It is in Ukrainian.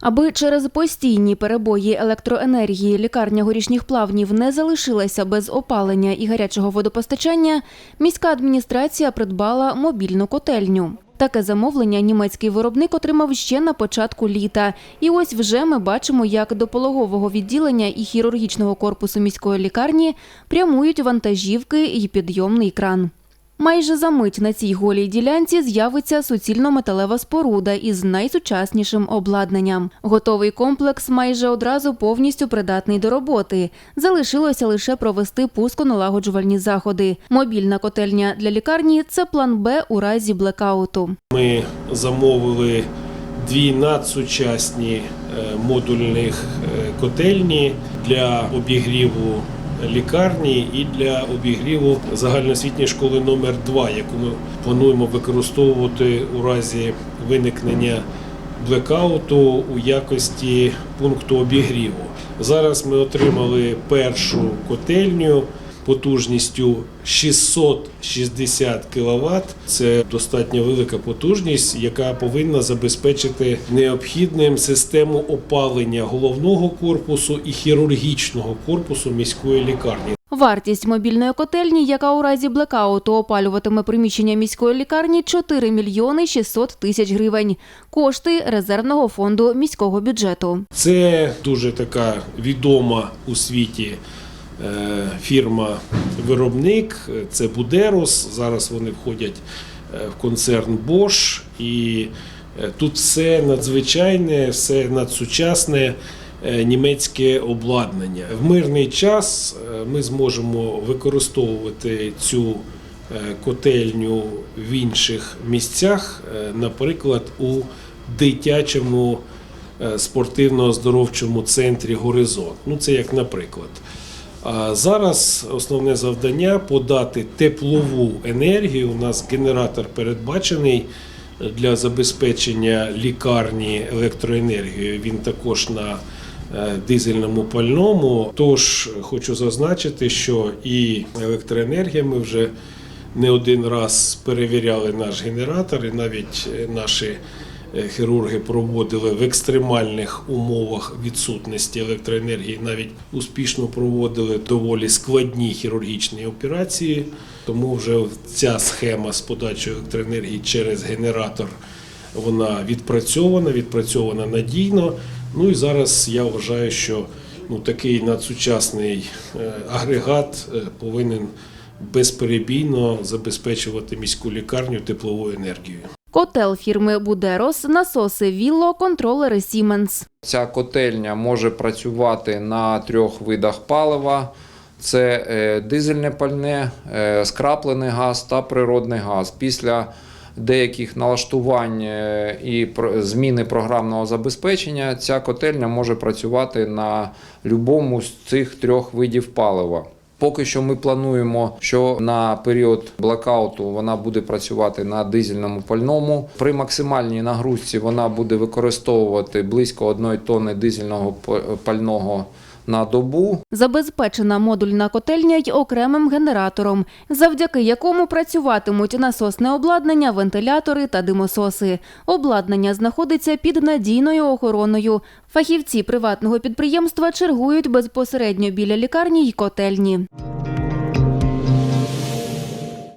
Аби через постійні перебої електроенергії лікарня горішніх плавнів не залишилася без опалення і гарячого водопостачання, міська адміністрація придбала мобільну котельню. Таке замовлення німецький виробник отримав ще на початку літа. І ось вже ми бачимо, як до пологового відділення і хірургічного корпусу міської лікарні прямують вантажівки і підйомний кран. Майже за мить на цій голій ділянці з'явиться суцільно-металева споруда із найсучаснішим обладнанням. Готовий комплекс майже одразу повністю придатний до роботи. Залишилося лише провести пусконалагоджувальні заходи. Мобільна котельня для лікарні це план Б у разі блекауту. Ми замовили дві надсучасні е, модульних е, котельні для обігріву лікарні і для обігріву загальноосвітньої школи номер 2 яку ми плануємо використовувати у разі виникнення блекауту у якості пункту обігріву. Зараз ми отримали першу котельню потужністю 660 кВт. Це достатньо велика потужність, яка повинна забезпечити необхідним систему опалення головного корпусу і хірургічного корпусу міської лікарні. Вартість мобільної котельні, яка у разі блекауту опалюватиме приміщення міської лікарні, 4 мільйони 600 тисяч гривень. Кошти резервного фонду міського бюджету. Це дуже така відома у світі фірма-виробник. Це Будерос. Зараз вони входять е, в концерн Bosch. І е, тут все надзвичайне, все надсучасне е, німецьке обладнання. В мирний час е, ми зможемо використовувати цю е, котельню в інших місцях, е, наприклад, у дитячому е, спортивно-оздоровчому центрі Горизонт. Ну, це як наприклад. А зараз основне завдання подати теплову енергію. У нас генератор передбачений для забезпечення лікарні електроенергією. Він також на е, дизельному пальному. Тож хочу зазначити, що і електроенергія ми вже не один раз перевіряли наш генератор, і навіть е, наші хірурги проводили в екстремальних умовах відсутності електроенергії, навіть успішно проводили доволі складні хірургічні операції. Тому вже ця схема з подачою електроенергії через генератор вона відпрацьована, відпрацьована надійно. Ну і зараз я вважаю, що ну, такий надсучасний е, агрегат е, повинен безперебійно забезпечувати міську лікарню тепловою енергією. Котел фірми Будерос, насоси Вілло, контролери Сіменс. Ця котельня може працювати на трьох видах палива: це е, дизельне пальне, е, скраплений газ та природний газ. Після деяких налаштувань е, і зміни програмного забезпечення ця котельня може працювати на будь-якому з цих трьох видів палива. Поки що ми плануємо, що на період блокауту вона буде працювати на дизельному пальному. При максимальній нагрузці вона буде використовувати близько 1 тонни дизельного пального на добу. Забезпечена модульна котельня й окремим генератором, завдяки якому працюватимуть насосне обладнання, вентилятори та димососи. Обладнання знаходиться під надійною охороною. Фахівці приватного підприємства чергують безпосередньо біля лікарні й котельні.